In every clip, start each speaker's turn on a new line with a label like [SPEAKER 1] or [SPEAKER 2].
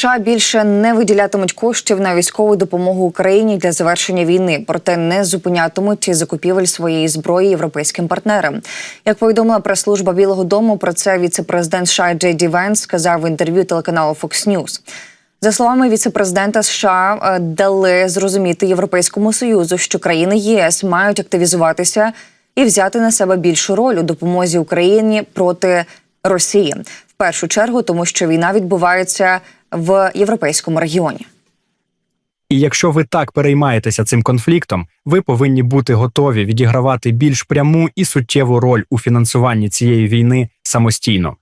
[SPEAKER 1] США більше не виділятимуть коштів на військову допомогу Україні для завершення війни, проте не зупинятимуть закупівель своєї зброї європейським партнерам. Як повідомила прес-служба Білого Дому, про це віце-президент США Джей Ді Венс сказав в інтерв'ю телеканалу Fox News. За словами віце-президента США, е, дали зрозуміти Європейському союзу, що країни ЄС мають активізуватися і взяти на себе більшу роль у допомозі Україні проти Росії першу чергу, тому що війна відбувається в європейському регіоні.
[SPEAKER 2] І якщо ви так переймаєтеся цим конфліктом, ви повинні бути готові відігравати більш пряму і суттєву роль у фінансуванні цієї війни самостійно.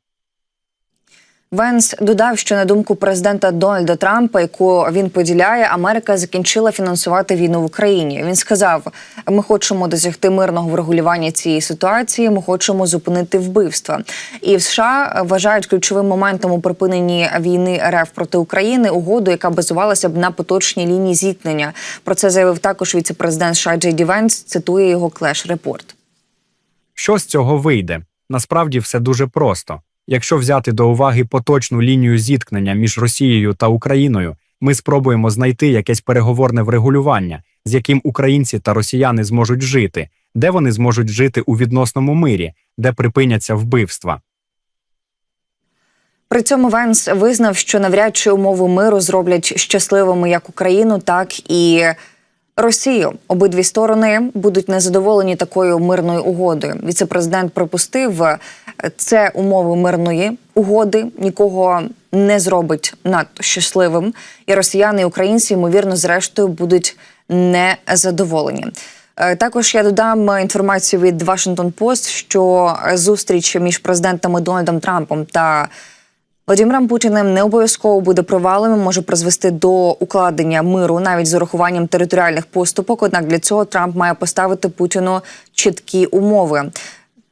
[SPEAKER 1] Венс додав, що на думку президента Дональда Трампа, яку він поділяє, Америка закінчила фінансувати війну в Україні. Він сказав: ми хочемо досягти мирного врегулювання цієї ситуації. Ми хочемо зупинити вбивства. І в США вважають ключовим моментом у припиненні війни РФ проти України угоду, яка базувалася б на поточній лінії зіткнення. Про це заявив також віце-президент США Джей Венс. Цитує його Клеш Репорт.
[SPEAKER 2] Що з цього вийде? Насправді все дуже просто. Якщо взяти до уваги поточну лінію зіткнення між Росією та Україною, ми спробуємо знайти якесь переговорне врегулювання, з яким українці та росіяни зможуть жити, де вони зможуть жити у відносному мирі, де припиняться вбивства.
[SPEAKER 1] При цьому Венс визнав, що навряд чи умови миру зроблять щасливими як Україну, так і Росію. Обидві сторони будуть незадоволені такою мирною угодою. Віцепрезидент припустив, це умови мирної угоди нікого не зробить надто щасливим, і росіяни і українці ймовірно зрештою будуть незадоволені. Е, Також я додам інформацію від Washington Post, що зустріч між президентами Дональдом Трампом та Владимиром Путіним не обов'язково буде провалом, може призвести до укладення миру навіть з урахуванням територіальних поступок. Однак для цього Трамп має поставити Путіну чіткі умови.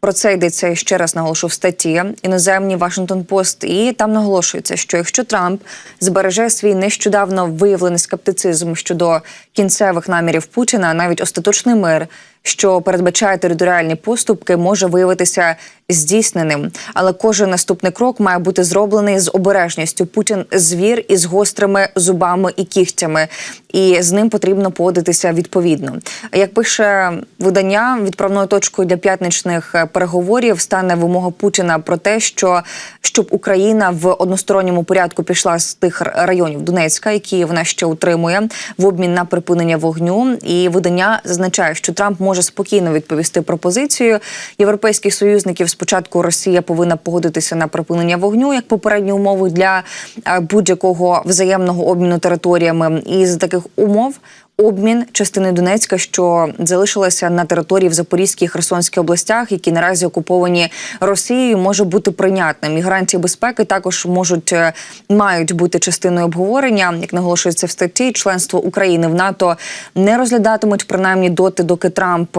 [SPEAKER 1] Про це йдеться ще раз наголошу в статті іноземні Вашингтон Пост, І там наголошується, що якщо Трамп збереже свій нещодавно виявлений скептицизм щодо кінцевих намірів Путіна, навіть остаточний мир, що передбачає територіальні поступки, може виявитися здійсненим. Але кожен наступний крок має бути зроблений з обережністю. Путін звір із гострими зубами і кігтями, і з ним потрібно поводитися відповідно. Як пише видання, відправною точкою для п'ятничних переговорів стане вимога Путіна про те, що щоб Україна в односторонньому порядку пішла з тих районів Донецька, які вона ще утримує, в обмін на припинення вогню. І видання зазначає, що Трамп може спокійно відповісти пропозицію європейських союзників. Спочатку Росія повинна погодитися на припинення вогню як попередню умову для е, будь-якого взаємного обміну територіями. І з таких умов обмін частини Донецька, що залишилася на території в Запорізькій і Херсонській областях, які наразі окуповані Росією, може бути прийнятним. І гарантії безпеки також можуть е, мають бути частиною обговорення, як наголошується в статті, членство України в НАТО не розглядатимуть принаймні доти, доки Трамп.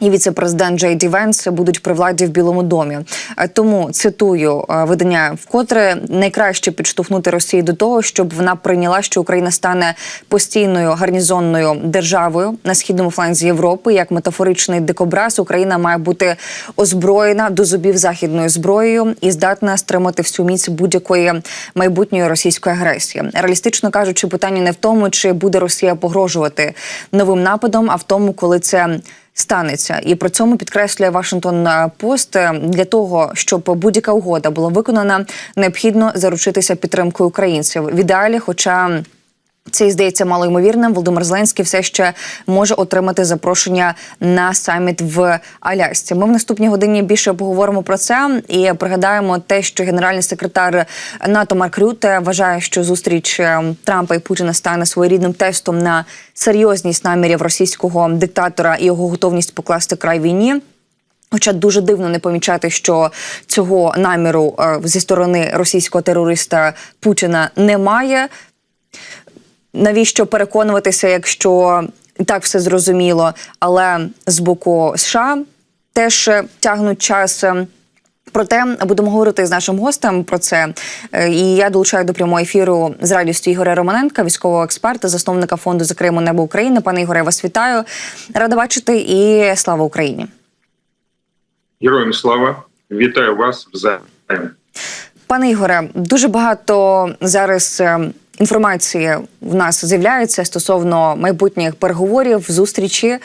[SPEAKER 1] І віце-президент Джей Ді Венс будуть при владі в Білому домі. Е, Тому цитую е, видання, вкотре найкраще підштовхнути Росію до того, щоб вона прийняла, що Україна стане постійною гарнізонною державою на східному фланзі Європи. Як метафоричний дикобраз, Україна має бути озброєна до зубів західною зброєю і здатна стримати всю міць будь-якої майбутньої російської агресії. Реалістично кажучи, питання не в тому, чи буде Росія погрожувати новим нападом, а в тому, коли це станеться. І при цьому підкреслює Вашингтон Пост для того, щоб будь-яка угода була виконана, необхідно заручитися підтримкою українців в ідеалі, хоча. Це і здається малоймовірним. Володимир Зеленський все ще може отримати запрошення на саміт в Алясці. Ми в наступній годині більше поговоримо про це і пригадаємо те, що генеральний секретар НАТО Марк Рюте вважає, що зустріч е, Трампа і Путіна стане своєрідним тестом на серйозність намірів російського диктатора і його готовність покласти край війні. Хоча дуже дивно не помічати, що цього наміру е, зі сторони російського терориста Путіна немає навіщо переконуватися, якщо і так все зрозуміло, але з боку США теж тягнуть час. Проте будемо говорити з нашим гостем про це. Е, І я долучаю до прямого ефіру з радістю Ігоря Романенка, військового експерта, засновника фонду за Криму Небо України. Пане Ігоре, вас вітаю. Рада бачити і слава Україні.
[SPEAKER 3] Героям слава! Вітаю вас взаємно.
[SPEAKER 1] Пане Ігоре, дуже багато зараз е, інформації в нас з'являється стосовно майбутніх переговорів, зустрічі е,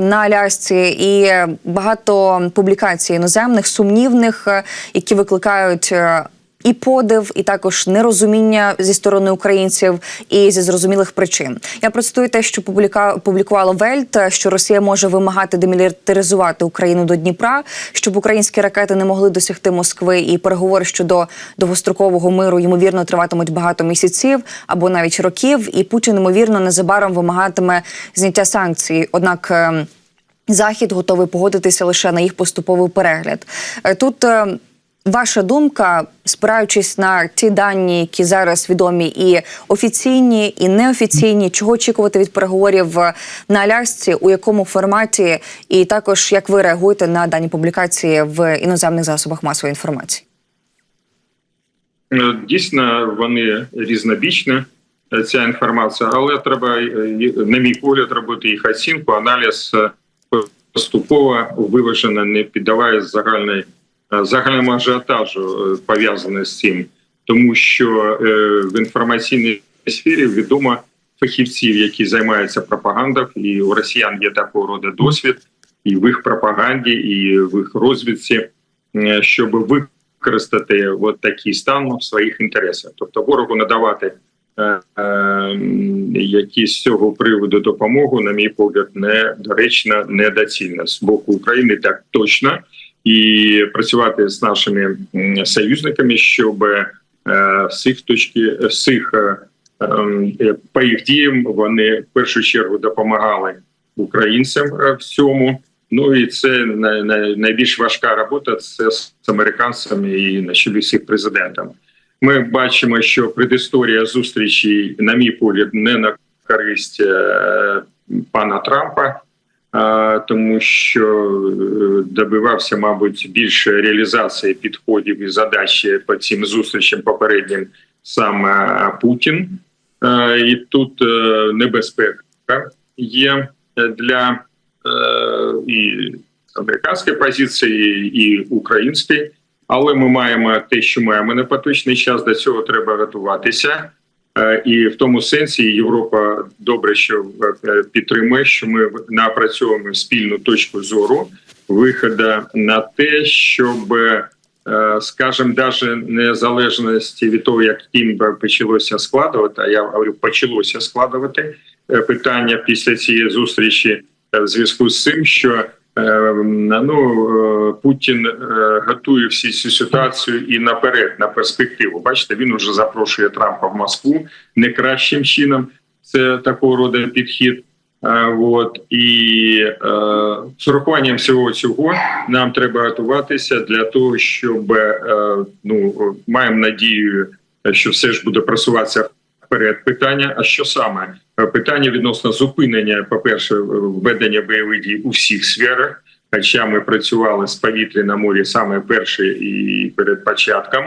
[SPEAKER 1] на Алясці, і багато публікацій іноземних, сумнівних, е, які викликають. І подив, і також нерозуміння зі сторони українців, і зі зрозумілих причин. Я процитую те, що публіка публікувала Вельт, що Росія може вимагати демілітаризувати Україну до Дніпра, щоб українські ракети не могли досягти Москви, і переговори щодо довгострокового миру ймовірно триватимуть багато місяців або навіть років. І Путін ймовірно незабаром вимагатиме зняття санкцій. Однак. ем, Захід готовий погодитися лише на їх поступовий перегляд. Е, Тут е, ваша думка, спираючись на ті дані, які зараз відомі, і офіційні, і неофіційні, чого очікувати від переговорів е, на Алясці, у якому форматі, і також як ви реагуєте на дані публікації в іноземних засобах масової інформації?
[SPEAKER 3] Е, Дійсно, вони різнобічні, е, ця інформація, але треба, на мій погляд, робити їх оцінку, аналіз поступово виважено, не піддаває загальної загальному ажіотажу е, пов'язане з цим, тому що е, в інформаційній сфері відомо фахівців, які займаються пропагандою, і у росіян є такого роду досвід і в їх пропаганді, і в їх розвідці, е, щоб використати от такий стан в своїх інтересах, тобто ворогу надавати е, е, якісь з цього приводу допомогу, на мій погляд, недоречно, недоцільно. З боку України так точно, і працювати з нашими союзниками, щоб е, з цих точки з цих е, ем, е, по їх діям вони в першу чергу допомагали українцям е, в цьому. Ну і це най- най- найбільш важка робота. Це з американцями і на чолі з їх президентом. Ми бачимо, що предісторія зустрічі, на мій погляд, не на користь е, пана Трампа, е, тому що е, добивався, мабуть, більше реалізації підходів і задач по цим зустрічам попереднім саме Путін. Е, І тут е, небезпека є для і американської позиції, і української. Але ми маємо те, що маємо на поточний час. До цього треба готуватися. Е, І в тому сенсі Європа добре, що е, підтримує, що ми напрацьовуємо спільну точку зору виходу на те, щоб, е, скажімо, навіть незалежності від того, як тім почалося складувати, а я говорю, почалося складувати питання після цієї зустрічі в зв'язку з цим, що ну е, Путін е, готує всі цю ситуацію і наперед на перспективу. Бачите, він вже запрошує Трампа в Москву не кращим чином. Це такого роду підхід. Е, От і е, з урахуванням всього цього нам треба готуватися для того, щоб е, ну маємо надію, що все ж буде просуватися вперед. Питання: а що саме Е, питання відносно зупинення, по перше, введення бойових дій у всіх сферах. Хоча ми працювали з повітря на морі саме перші і перед початком.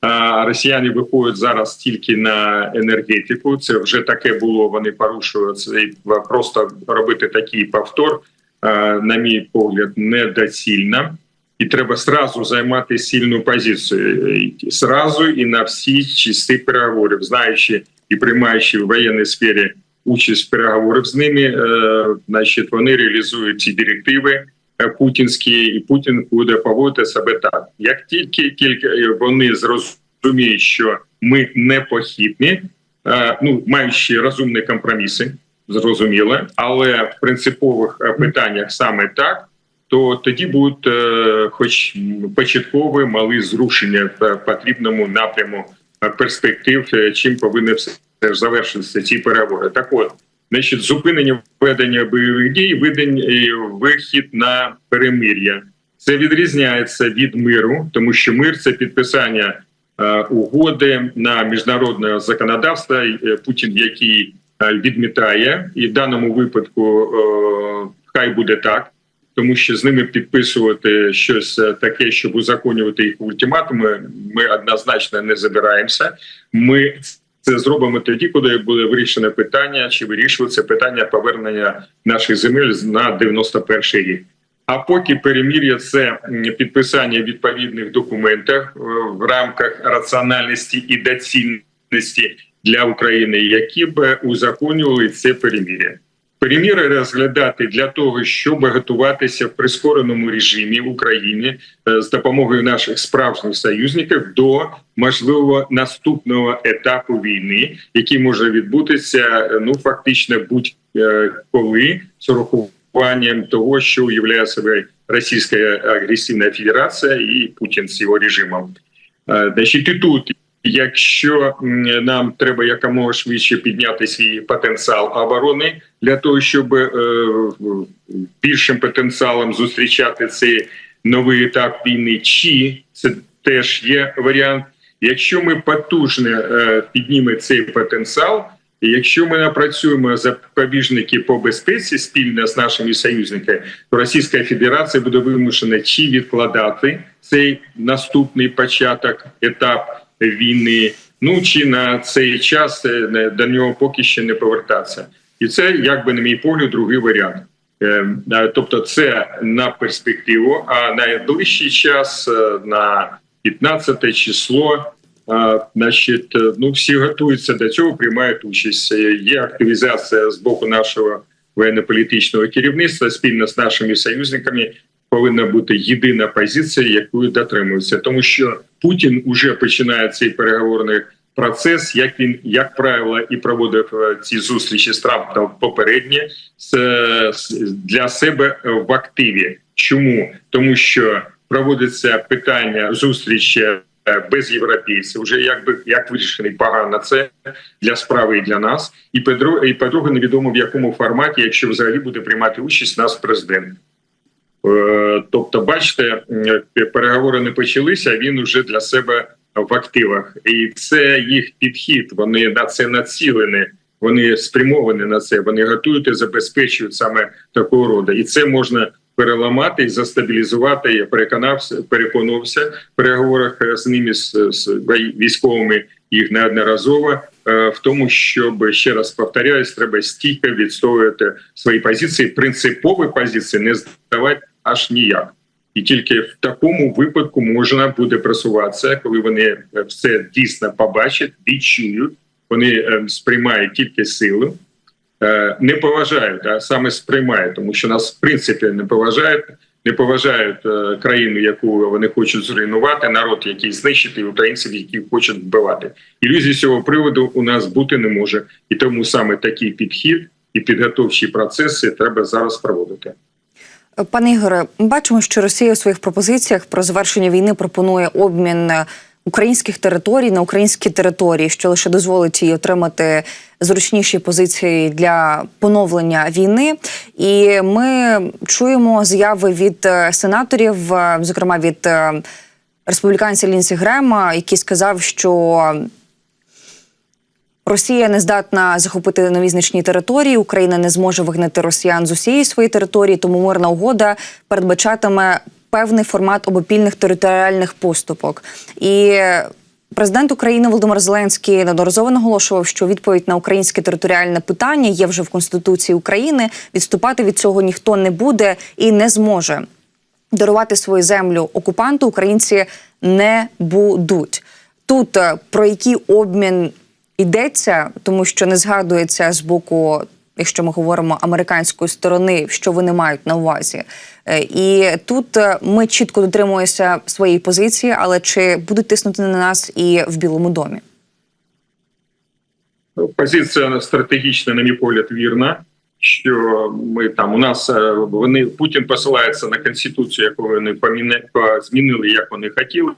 [SPEAKER 3] А росіяни виходять зараз тільки на енергетику. Це вже таке було. Вони порушують це просто робити такий повтор, е, на мій погляд, недоцільно. І треба сразу займати сильну позицію І сразу і на всі часи переговорів, знаючи і приймаючи в воєнній сфері участь в переговорах з ними, е, значить вони реалізують ці директиви е, путінські, і Путін буде поводити себе так. Як тільки тільки вони зрозуміють, що ми непохитні, е, ну маючи розумні компроміси, зрозуміло, але в принципових е, питаннях саме так. То тоді будуть, е, хоч початкові мали зрушення в потрібному напряму е, перспектив, е, чим повинні все завершитися ці переговори. Так от, значить, зупинення ведення бойових дій, видень вихід на перемир'я. Це відрізняється від миру, тому що мир це підписання е, угоди на міжнародне законодавство. Путін, який відмітає, і в даному випадку е, хай буде так. Тому що з ними підписувати щось е, таке, щоб узаконювати їх ультиматуми, ми однозначно не забираємося. Ми це зробимо тоді, коли буде вирішене питання, чи вирішується питання повернення наших земель на 91 рік. А поки перемір'я це підписання відповідних документів е, в рамках раціональності і доцільності для України, які б узаконювали це перемір'я. Переміри розглядати для того, щоб готуватися в прискореному режимі в Україні е, з допомогою наших справжніх союзників до можливо наступного етапу війни, який може відбутися е, ну фактично будь-коли з урахуванням того, що уявляє себе Російська агресивна Федерація і Путін з його режимом. Е, Значить, і тут, якщо нам треба якомога швидше підняти свій потенціал оборони для того, щоб е, більшим потенціалом зустрічати цей новий етап війни, чи це теж є варіант. Якщо ми потужно е, піднімемо цей потенціал, і якщо ми напрацюємо запобіжники по безпеці спільно з нашими союзниками, то Російська Федерація буде вимушена чи відкладати цей наступний початок етап війни, ну чи на цей час е, до нього поки ще не повертатися. І це, якби на мій погляд, другий варіант. Е, е, Тобто, це на перспективу, а найближчий час е, на 15 число. Значить, ну всі готуються до цього, приймають участь. Є активізація з боку нашого воєнно-політичного керівництва спільно з нашими союзниками. Повинна бути єдина позиція, якою дотримуються, тому що Путін уже починає цей переговорний процес, як він як правило і проводив е, ці зустрічі з Трампом з- для себе в активі. Чому тому, що проводиться питання зустрічі е, без європейців, вже якби як вирішений погано це для справи і для нас. І по-друге, і по-друге, невідомо в якому форматі, якщо взагалі буде приймати участь наш президент. Е, Тобто, бачите, переговори не почалися. Він вже для себе в активах, і це їх підхід. Вони на це націлені. Вони спрямовані на це. Вони готують і забезпечують саме такого роду, і це можна переламати і застабілізувати. Я переконався, переконався в переговорах е, з ними з, з військовими їх неодноразово е, в тому, щоб ще раз повторяюсь, треба стійко відстоювати свої позиції, принципові позиції не здавати аж ніяк. І тільки в такому випадку можна буде просуватися, коли вони е, все дійсно побачать, відчують. Вони е, сприймають тільки силу, е, не поважають, а саме сприймають, тому що нас в принципі не поважають, не поважають країну, яку вони хочуть зруйнувати, народ, який знищити, і українців, які хочуть вбивати. Ілюзій з цього приводу у нас бути не може, і тому саме такий підхід і підготовчі процеси треба зараз проводити.
[SPEAKER 1] Пане Ігоре, бачимо, що Росія у своїх пропозиціях про завершення війни пропонує обмін е, українських територій на українські території, що лише дозволить їй отримати зручніші позиції для поновлення війни. І ми чуємо заяви від е, сенаторів, е, зокрема від республіканця Лінсі Грема, який сказав, що Росія не здатна захопити нові значні території. Україна не зможе вигнати росіян з усієї своєї території, тому мирна угода передбачатиме певний формат обопільних територіальних поступок. І президент України Володимир Зеленський неодноразово наголошував, що відповідь на українське територіальне питання є вже в Конституції України. Відступати від цього ніхто не буде і не зможе. Дарувати свою землю окупанту українці не будуть. Тут е, про який обмін йдеться, тому що не згадується з боку, якщо ми говоримо американської сторони, що вони мають на увазі. Е, І тут е, ми чітко дотримуємося своєї позиції, але чи будуть тиснути на нас і в Білому домі?
[SPEAKER 3] Позиція стратегічна, на мій погляд, вірна. Що ми там у нас е, вони Путін посилається на конституцію, яку вони поміня- по- змінили, як вони хотіли,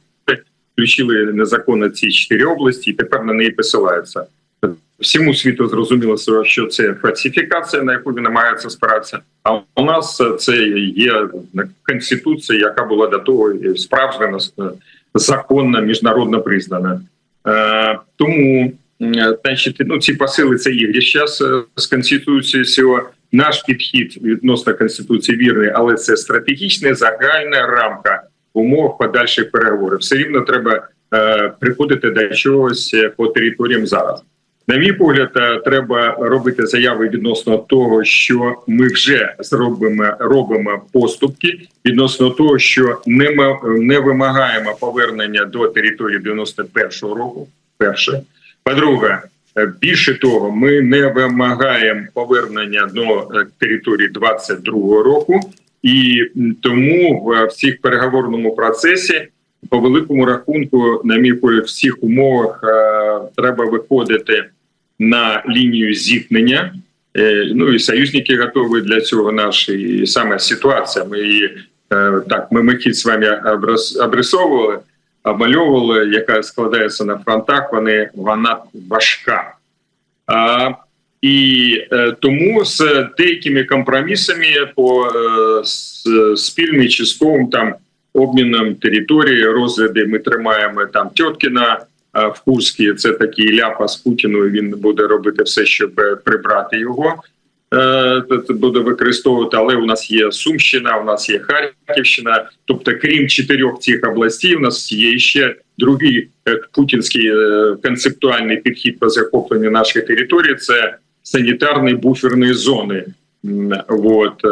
[SPEAKER 3] включили незаконно ці чотири області, і тепер на неї посилаються. Всьому світу зрозуміло, що це фальсифікація, на яку він намагається спиратися. А у нас це є конституція, яка була до того справжня законна, міжнародно признана. Е, Тому Е, Значить, ну ці посили це ігри. Зараз з конституцією цього наш підхід відносно конституції вірний, але це стратегічна загальна рамка в умовах подальших переговорів. Все рівно треба е, приходити до чогось по територіям зараз. На мій погляд, е, треба робити заяви відносно того, що ми вже зробимо робимо поступки відносно того, що не не вимагаємо повернення до території 91-го року. Перше, по-друге, е, більше того, ми не вимагаємо повернення до е, території 22-го року, і тому в всіх переговорному процесі по великому рахунку, на мій всіх умовах е, треба виходити на лінію зіткнення. Е, Ну і союзники готові для цього. Наші і саме ситуація. Ми її е, так, ми михід з вами обрис- обрисовували, обмальовували, яка складається на фронтах. Вони вона важка. І е, тому з деякими компромісами по е, спільним частковим там обміном території, розгляди ми тримаємо там Тьоткіна е, в Курській. Це такий ляпас Путіну. і Він буде робити все, щоб е, прибрати його. Е, буде використовувати, але у нас є Сумщина, у нас є Харківщина. Тобто, крім чотирьох цих областей, у нас є ще другий е, путінський е, концептуальний підхід по захопленню нашої території. Це санітарні буферні зони. М, Вот е,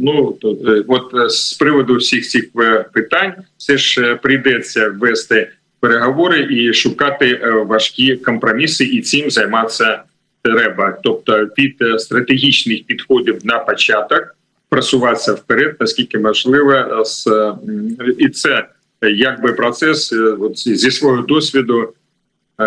[SPEAKER 3] ну е, от е, з приводу всіх цих питань, все ж прийдеться вести переговори і шукати важкі компроміси, і цим займатися треба. Тобто, від стратегічних підходів на початок просуватися вперед, наскільки можливо, і це якби процес от зі свого досвіду.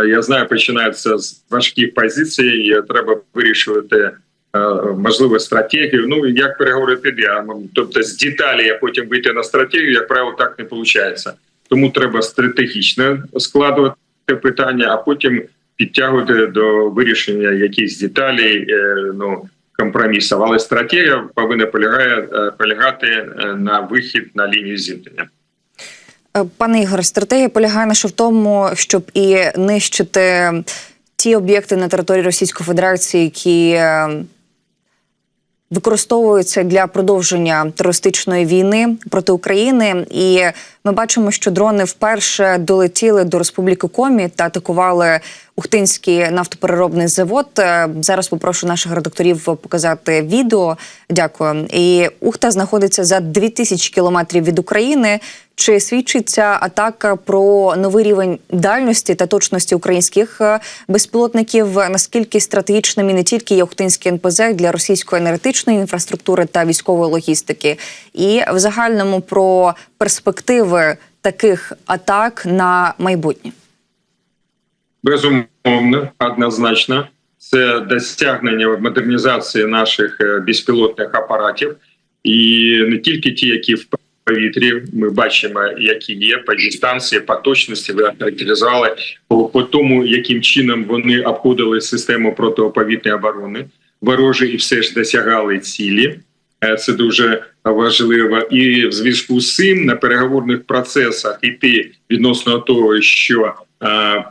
[SPEAKER 3] Е, Я знаю, починається з важких позицій, і треба вирішувати е, можливо стратегію. Ну як переговори піде. Тобто з деталі, а потім вийти на стратегію, як правило, так не виходить. Тому треба стратегічно складувати питання, а потім підтягувати до вирішення якихось деталей, е, ну компромісів. Але стратегія повинна полягає полягати на вихід на лінію зіткнення.
[SPEAKER 1] Е, Пане Ігор, стратегія полягає лише в тому, щоб і нищити ті об'єкти на території Російської Федерації, які е, використовуються для продовження терористичної війни проти України. І ми бачимо, що дрони вперше долетіли до Республіки Комі та атакували Ухтинський нафтопереробний завод. Е, Зараз попрошу наших редакторів показати відео. Дякую. І Ухта знаходиться за 2000 кілометрів від України. Чи свідчить ця атака про новий рівень дальності та точності українських е, безпілотників? Наскільки стратегічним і не тільки є Охтинський НПЗ для російської енергетичної інфраструктури та військової логістики, і в загальному про перспективи таких атак на майбутнє?
[SPEAKER 3] Безумовно, однозначно, це досягнення модернізації наших е, безпілотних апаратів, і не тільки ті, які в повітрі. Ми бачимо, які є по дистанції, по точності. Ви характеризували по, по тому, яким чином вони обходили систему протиповітряної оборони. Ворожі і все ж досягали цілі. Е, Це дуже важливо, і в зв'язку з цим на переговорних процесах іти відносно того, що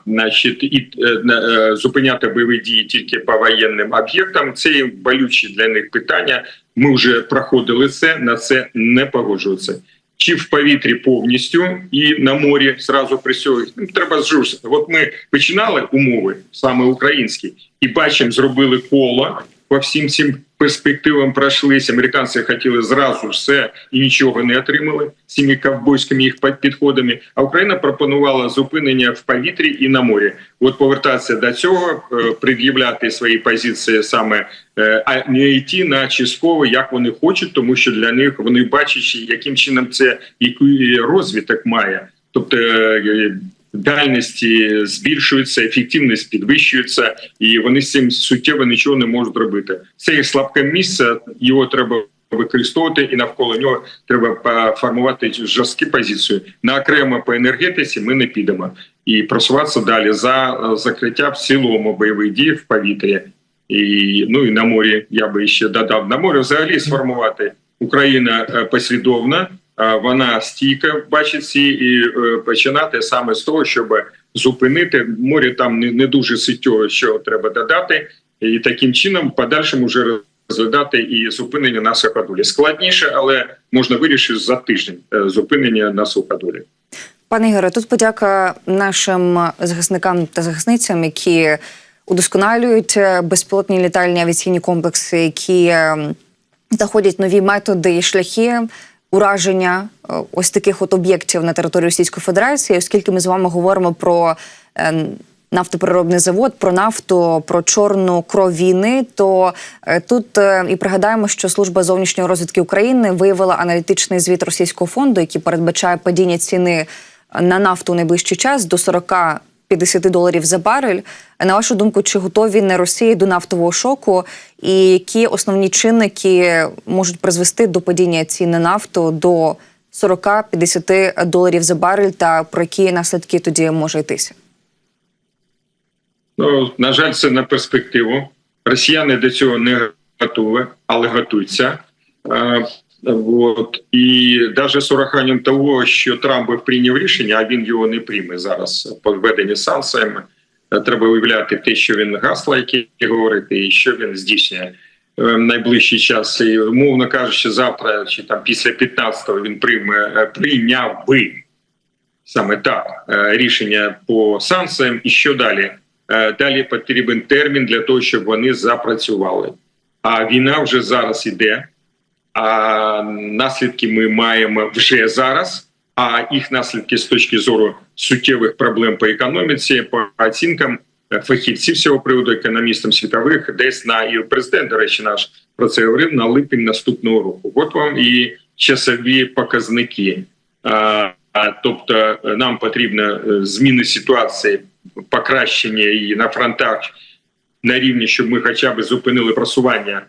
[SPEAKER 3] значить, і е, е, зупиняти бойові дії тільки по воєнним об'єктам. Це є болючі для них питання. Ми вже проходили це, на це не погоджуються. Чи в повітрі повністю і на морі зразу присьогти. Ну, треба зжурся. От ми починали умови саме українські, і бачимо, зробили коло по всім цим перспективам пройшлися. Американці хотіли зразу все і нічого не отримали цими ковбойськими їх підходами. А Україна пропонувала зупинення в повітрі і на морі. От повертатися до цього, е, пред'являти свої позиції саме, е, а не йти на частково, як вони хочуть, тому що для них вони бачать, яким чином це який розвиток має. Тобто е, дальності збільшуються, ефективність підвищується, і вони з цим суттєво нічого не можуть робити. Це їх слабке місце, його треба використовувати, і навколо нього треба формувати жорсткі позиції. На окремо по енергетиці ми не підемо і просуватися далі за е, закриття в цілому бойових дій в повітрі. І ну і на морі я би ще додав на морі взагалі сформувати Україна е, послідовна. е, Вона стійка бачить ці і е, починати саме з того, щоб зупинити море. Там не, не дуже ситтєво, що треба додати, і таким чином в подальшому вже розглядати і зупинення на суходолі. Складніше, але можна вирішити за тиждень е, зупинення на суходолі.
[SPEAKER 1] Пане Ігоре, тут подяка нашим захисникам та захисницям, які удосконалюють е, безпілотні літальні авіаційні комплекси, які е, знаходять нові методи і шляхи ураження е, ось таких от об'єктів на території Російської Федерації, оскільки ми з вами говоримо про е, нафтопереробний завод, про нафту, про чорну кров війни. То е, тут і пригадаємо, що служба зовнішньої розвідки України виявила аналітичний звіт російського фонду, який передбачає падіння ціни на нафту у найближчий час до 40 50 доларів за барель. На вашу думку, чи готові не Росії до нафтового шоку, і які основні чинники можуть призвести до падіння цін на нафту до 40-50 доларів за барель, та про які наслідки тоді може йтися?
[SPEAKER 3] Ну, на жаль, це на перспективу. Росіяни до цього не готові, але готуються. От. І навіть з ураханням того, що Трамп би прийняв рішення, а він його не прийме зараз по введенню санкціями. Треба виявляти те, що він гасла, які говорить, і що він здійснює е, в найближчий час. І, умовно кажучи, завтра чи там після 15-го він прийме е, прийняв би саме так е, рішення по санкціям. І що далі? Далі потрібен термін для того, щоб вони запрацювали. А війна вже зараз іде. А наслідки ми маємо вже зараз. А їх наслідки з точки зору суттєвих проблем по економіці, по оцінкам е, фахівців цього приводу, економістам світових, десь на і президент, до речі, наш про це говорив на липень наступного року. От вам і часові показники. Тобто е, нам потрібно е, зміни ситуації, покращення її на фронтах на рівні, щоб ми хоча б зупинили просування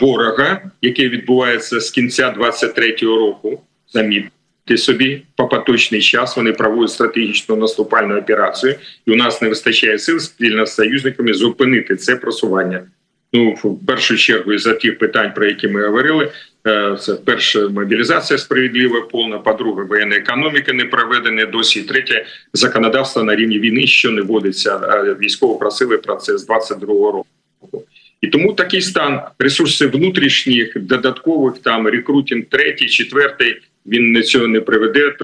[SPEAKER 3] ворога, яке відбувається з кінця 23-го року. Замітьте собі по поточний час. Вони проводять стратегічну наступальну операцію, і у нас не вистачає сил спільно з союзниками зупинити це просування. Ну в першу чергу із за тих питань, про які ми говорили. е, Це перше мобілізація справедлива, повна. По-друге, воєнна економіка не проведена досі. Третє законодавство на рівні війни, що не вводиться. Військово просили про це з 22-го року. І тому такий стан ресурси внутрішніх, додаткових там рекрутинг третій, четвертий. Він цього не приведе.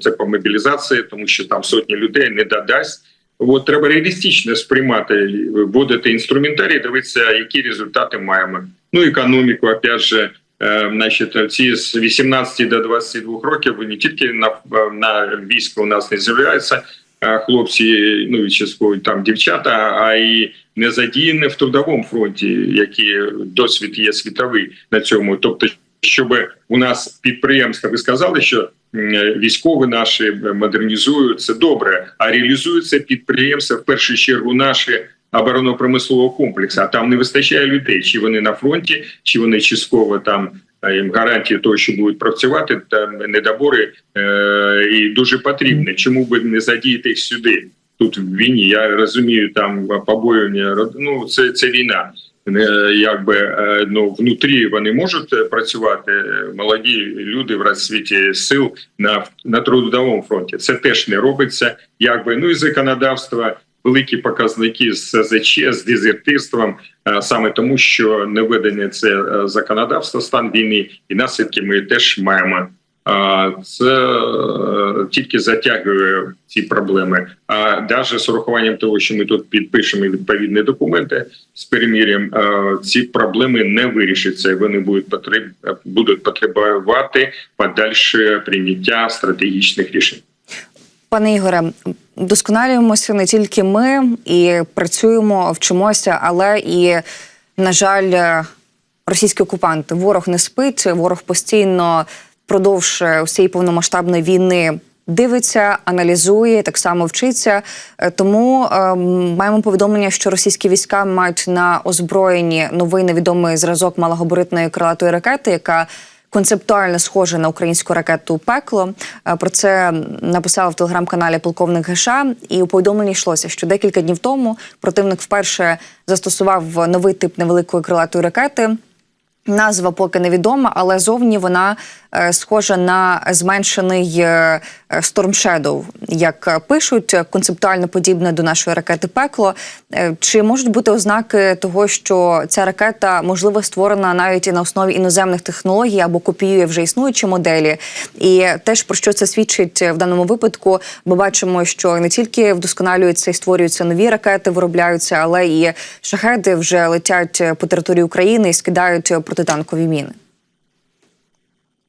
[SPEAKER 3] Це по мобілізації, тому що там сотні людей не додасть. От треба реалістично сприймати, вводити інструментарій, дивитися, які результати маємо. Ну економіку, опять же, е, значить, ці з 18 до 22 років не тільки на, на військо у нас не з'являються хлопці, ну частково там дівчата, а і не задіяні в трудовому фронті, які досвід є світовий на цьому. Тобто, щоб у нас підприємства, ви сказали, що військові наші модернізують це добре, а реалізуються підприємства в першу чергу наші оборонно-промислового комплексу. А там не вистачає людей, чи вони на фронті, чи вони частково там. Їм гарантії того, що будуть працювати, та недобори е, і дуже потрібні. Чому би не задіяти їх сюди? Тут в війні я розумію, там побоювання ну це, це війна. Е, Якби е, ну внутрі вони можуть працювати е, молоді люди в розсвіті сил на на трудовому фронті. Це теж не робиться. Якби ну і законодавство великі показники з СЗЧ, з дезертирством, е, саме тому, що не введення це е, законодавство стан війни, і наслідки ми теж маємо. Це е, тільки затягує ці проблеми. А навіть з урахуванням того, що ми тут підпишемо відповідні документи з перемір'ям, ці проблеми не вирішаться. Вони будуть потреб будуть потребувати подальше прийняття стратегічних рішень.
[SPEAKER 1] Пане Ігоре, досконалюємося не тільки ми і працюємо, вчимося, але і, на жаль, російські окупанти. Ворог не спить, ворог постійно впродовж усієї повномасштабної війни. Дивиться, аналізує, так само вчиться. Е, Тому е, маємо повідомлення, що російські війська мають на озброєнні новий невідомий зразок малогабаритної крилатої ракети, яка концептуально схоже на українську ракету пекло. Е, Про це написав в телеграм-каналі полковник Геша. І у повідомленні йшлося, що декілька днів тому противник вперше застосував новий тип невеликої крилатої ракети. Назва поки невідома, але зовні вона е, схожа на зменшений е, е, Storm Shadow, як е, пишуть, е, концептуально подібне до нашої ракети пекло. Е, Чи можуть бути ознаки того, що ця ракета можливо створена навіть і на основі іноземних технологій або копіює вже існуючі моделі? І теж про що це свідчить в даному випадку? Ми бачимо, що не тільки вдосконалюються і створюються нові ракети, виробляються, але і шахеди вже летять по території України і скидають протитанкові міни.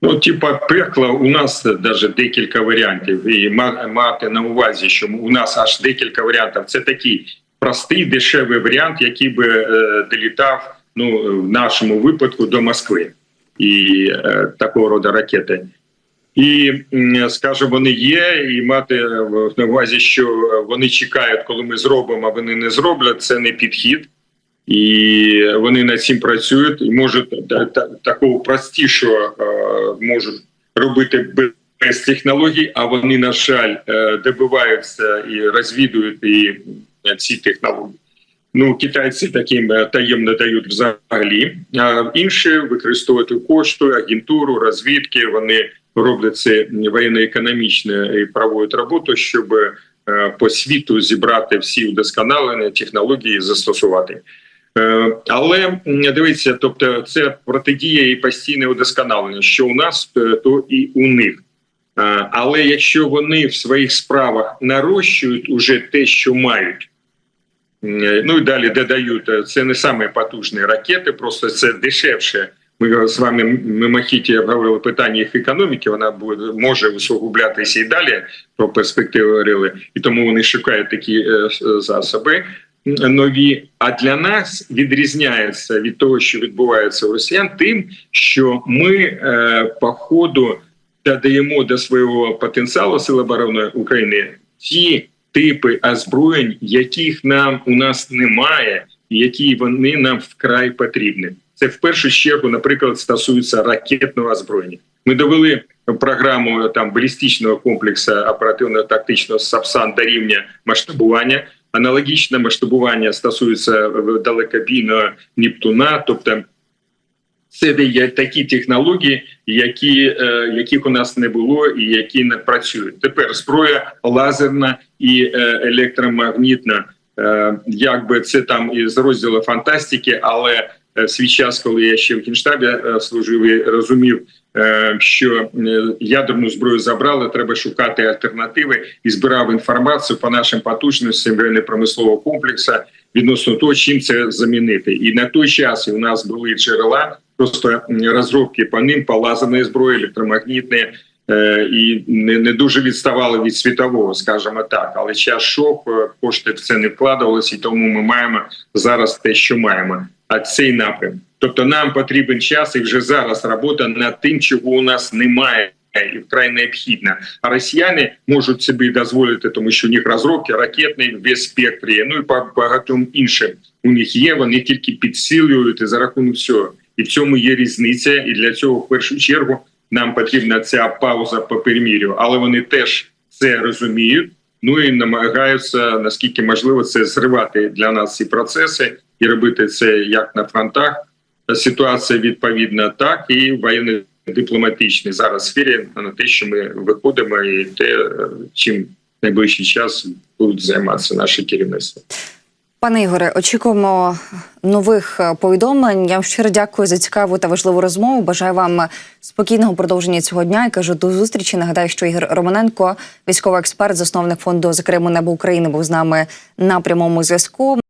[SPEAKER 3] Ну, типа пекла, у нас навіть декілька варіантів. І ма- мати на увазі, що у нас аж декілька варіантів. Це такий простий, дешевий варіант, який би е, долітав ну, в нашому випадку до Москви і е, такого роду ракети. І м, скажімо, вони є, і мати е, на увазі, що вони чекають, коли ми зробимо, а вони не зроблять. Це не підхід. І вони над цим працюють і можуть та- та- такого простішого е, можуть робити без- технологій, а вони, на жаль, е, добиваються і розвідують і е, ці технології. Ну, китайці таким таємно дають взагалі. А інші використовують кошту, агентуру, розвідки. Вони роблять це воєнно-економічно і проводять роботу, щоб по світу зібрати всі удосконалення технології і застосувати. Е, Але дивіться, тобто це протидія і постійне удосконалення. Що у нас, е, то і у них. Е, Але якщо вони в своїх справах нарощують уже те, що мають, ну і далі додають, це не саме потужні ракети, просто це дешевше. Ми з вами мимохіті обговорили питання їх економіки. Вона буде може усугублятися і далі про перспективи говорили, і тому вони шукають такі засоби нові. А для нас відрізняється від того, що відбувається у росіян, тим, що ми е, по ходу додаємо до свого потенціалу Сил оборони України ті типи озброєнь, яких нам у нас немає, і які вони нам вкрай потрібні. Це в першу чергу, наприклад, стосується ракетного озброєння. Ми довели програму там балістичного комплексу оперативно-тактичного САПСАН до рівня масштабування. Аналогічне масштабування стосується далекобійного Нептуна, тобто це є такі технології, які, е, яких у нас не було і які не працюють. Тепер зброя лазерна і е, електромагнітна. Е, якби це там із розділу фантастики, але е, в свій час, коли я ще в кінштабі е, служив, і розумів, е, що е, ядерну зброю забрали, треба шукати альтернативи і збирав інформацію по нашим потужностям воєнно-промислового комплексу відносно того, чим це замінити. І на той час у нас були джерела, просто розробки по ним, по лазерної зброї, електромагнітної, е, і не, не дуже відставали від світового, скажімо так. Але час шов, е, кошти в це не вкладалися, і тому ми маємо зараз те, що маємо. А цей напрям. Тобто нам потрібен час і вже зараз робота над тим, чого у нас немає. І вкрай необхідна. А росіяни можуть собі дозволити, тому що у них розробки ракетні без спектрі, ну і по багатьом іншим у них є. Вони тільки підсилюють і за рахунок всього. І в цьому є різниця. І для цього в першу чергу нам потрібна ця пауза по перемір'ю. Але вони теж це розуміють. Ну і намагаються наскільки можливо це зривати для нас ці процеси і робити це як на фронтах. Ситуація відповідна, так і воєнний дипломатичній зараз сфері на те, що ми виходимо, і те, чим найближчий час будуть займатися наші керівництво.
[SPEAKER 1] Пане Ігоре, очікуємо нових е, повідомлень. Я вам щиро дякую за цікаву та важливу розмову. Бажаю вам спокійного продовження цього дня і кажу до зустрічі. Нагадаю, що Ігор Романенко, військовий експерт, засновник фонду за Криму Небо України, був з нами на прямому зв'язку.